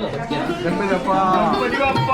गणपती बाप्पा गणपती बाप्पा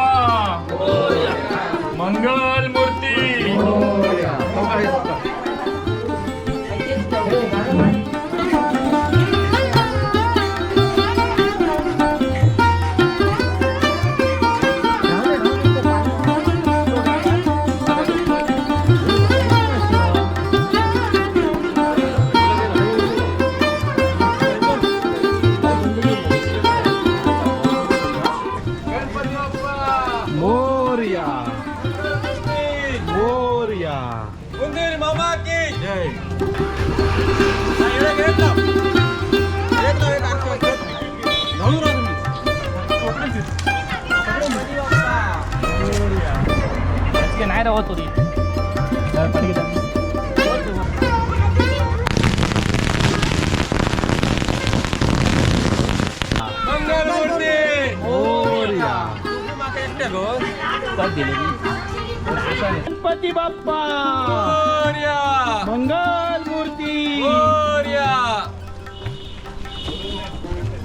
नाही राहत होती मोरया गणपती बाप्पा. मंगल मूर्ती. मोर्या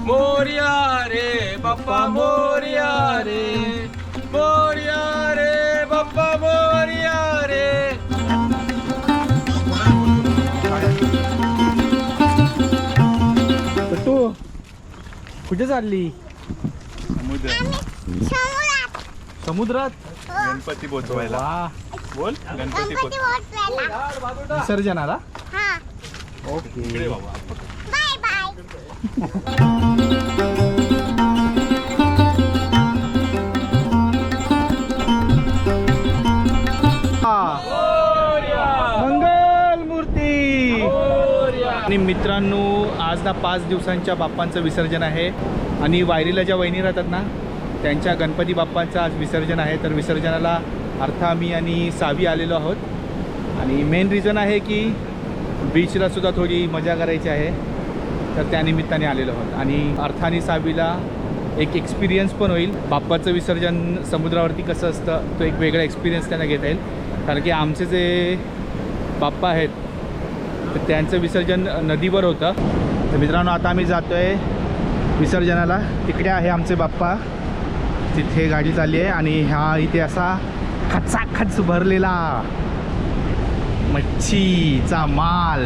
मोर्या रे बाप्पा मोर्या रे. मोर्या रे बाप्पा मोर्या रे. तू कुठे चालली? समुद्रात? गणपती पोचवायला. वा. बोल गणपती विसर्जनाला? हा. ओके. इकडे बाबा बाय बाय. मंगल मूर्ती. आणि मित्रांनो आज ना पाच दिवसांच्या बाप्पांचं विसर्जन आहे. आणि वायरीला ज्या वहिनी राहतात ना त्यांच्या गणपती बाप्पांचं आज विसर्जन आहे. तर विसर्जनाला अर्थ आम्ही आणि सावी आलेलो आहोत. आणि मेन रिझन आहे की बीचला सुद्धा थोडी मजा करायची आहे. तर त्यानिमित्ताने आलेलो आहोत. आणि अर्थ आणि सावीला एक एक्सपिरियन्स पण होईल. बाप्पाचं विसर्जन समुद्रावरती कसं असतं तो एक वेगळा एक्सपिरियन्स त्यांना घेता येईल. कारण की आमचे जे बाप्पा आहेत तर त्यांचं विसर्जन नदीवर होतं. तर मित्रांनो आता आम्ही जातो आहे विसर्जनाला. तिकडे आहे आमचे बाप्पा. तिथे गाडी चालली आहे आणि हा इथे असा खचाखच भरलेला मच्छीचा माल.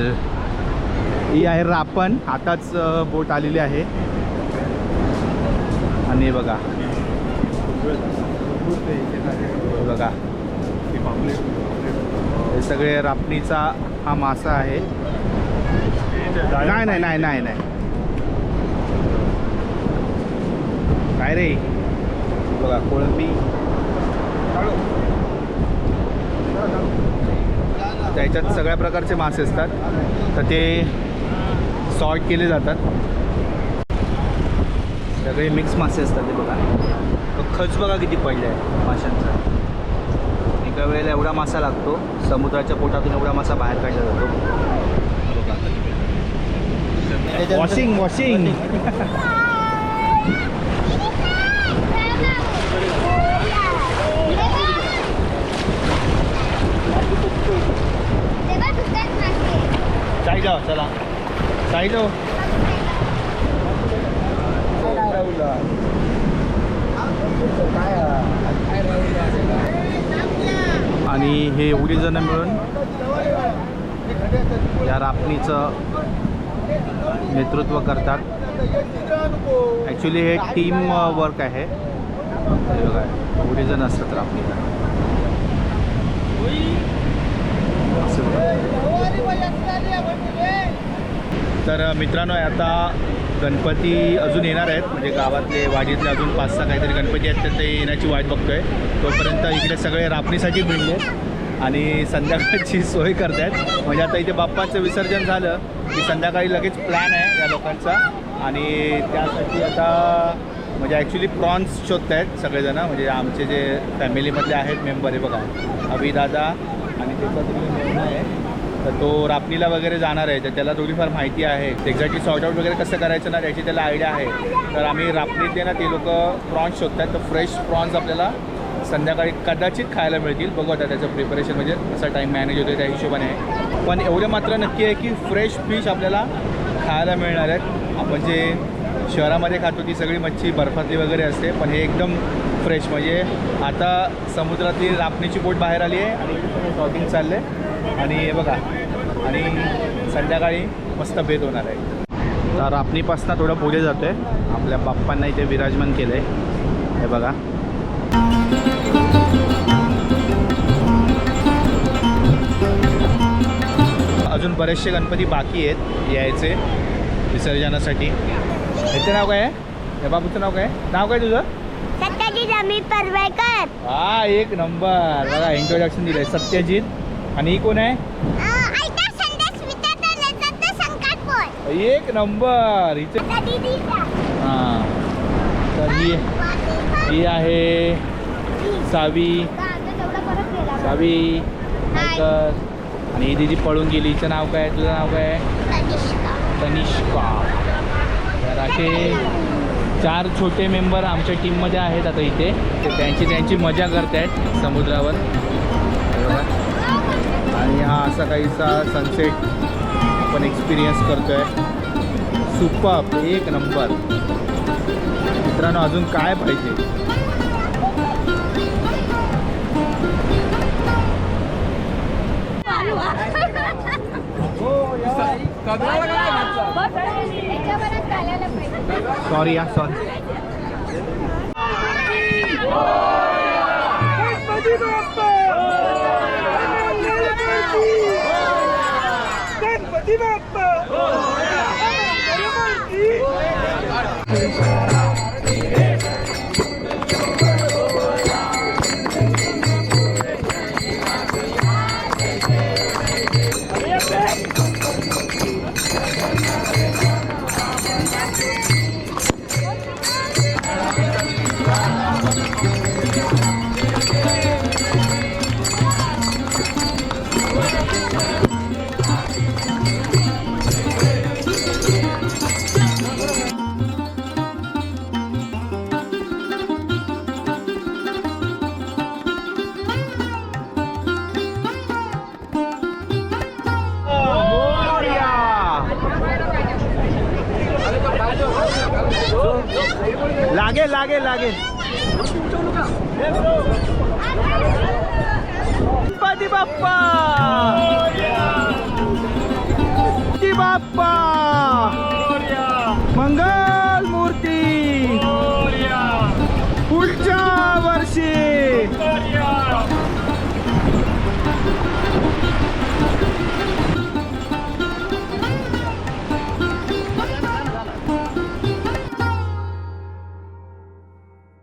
ही आहे रापण. आताच बोट आलेली आहे. आणि बघा. बघा. हे सगळे रापणीचा हा मासा आहे. नाही नाही नाही नाही नाही. काय रे? बघा कोळंबी. त्याच्यात सगळ्या प्रकारचे मासे असतात. तर ते सॉर्ट केले जातात. सगळे मिक्स मासे असतात ते बघा. तो खच बघा किती पडले आहे माशांचा. एका वेळेला एवढा मासा लागतो समुद्राच्या पोटातून एवढा मासा बाहेर काढला जातो. वॉशिंग वॉशिंग आणि हे एवढी जण मिळून या रापणीचं नेतृत्व करतात. ॲक्च्युली हे टीम वर्क आहे. हे एवढी जण असतात रापणीला. असं. तर मित्रांनो आता गणपती अजून येणार आहेत. म्हणजे गावातले वाडीतले अजून पाच सहा काहीतरी गणपती आहेत तर ते येण्याची वाट बघतोय. तोपर्यंत इकडे सगळे रापणीसाठी भिडले आणि संध्याकाळची सोय करत आहेत म्हणजे आता इथे बाप्पाचं विसर्जन झालं की संध्याकाळी लगेच प्लॅन आहे या लोकांचा. आणि त्यासाठी आता म्हणजे ॲक्च्युली प्रॉन्स शोधत आहेत सगळेजणं. म्हणजे आमचे जे फॅमिलीमधले आहेत मेंबर आहे बघा. अभि दादा आणि त्याचा तुम्ही मेहनत आहे. तर तो रापणीला वगैरे जाणार आहे तर त्याला थोडीफार माहिती आहे. एक्झॅक्टली सॉर्ट आउट वगैरे कसं करायचं ना त्याची त्याला आयडिया आहे. तर आम्ही रापणीतले ना ते लोक प्रॉन्स शोधतात. तर फ्रेश प्रॉन्स आपल्याला संध्याकाळी कदाचित खायला मिळतील. बघू आता त्याचं प्रिपरेशन म्हणजे कसा टाईम मॅनेज होतो त्या हिशोबाने. आहे पण एवढं मात्र नक्की आहे की फ्रेश फिश आपल्याला खायला मिळणार आहेत. आपण जे शहरामध्ये खातो ती सगळी मच्छी बर्फातली वगैरे असते. पण हे एकदम फ्रेश म्हणजे आता समुद्रातली रापणीची बोट बाहेर आली आहे आणि इथे शॉपिंग चाललं आहे आणि हे बघा आणि संध्याकाळी मस्त भेट होणार आहे. तर रापणीपासून थोडं पुढे जातो आहे आपल्या बाप्पांना इथे विराजमान केलं आहे हे बघा. अजून बरेचसे गणपती बाकी आहेत यायचे विसर्जनासाठी. ह्याचं नाव काय आहे? या बाबूचं नाव काय? नाव काय तुझं? सत्याची जमीन परवेकर. हा एक नंबर. बघा इंट्रोडक्शन दिलंय. सत्यजित आणि ही कोण आहे? एक नंबर. हिचे हां. तर ही ही आहे सावी. सावी. आणि ही दिदी पळून गेली. हिचं नाव काय? तुझं नाव काय? तनिष्का. तर असे चार छोटे मेंबर आमच्या टीममध्ये आहेत आता इथे. त्यांची त्यांची मजा करत आहेत समुद्रावर. असा काहीसा सनसेट आपण एक्सपिरियन्स करतो आहे सुपर एक नंबर मित्रांनो अजून काय पाहिजे? सॉरी या सॉरी Leave it! लागेल लागेल लागेल गणपती बाप्पा. बाप्पा. मंगल मूर्ती पुढच्या वर्षी.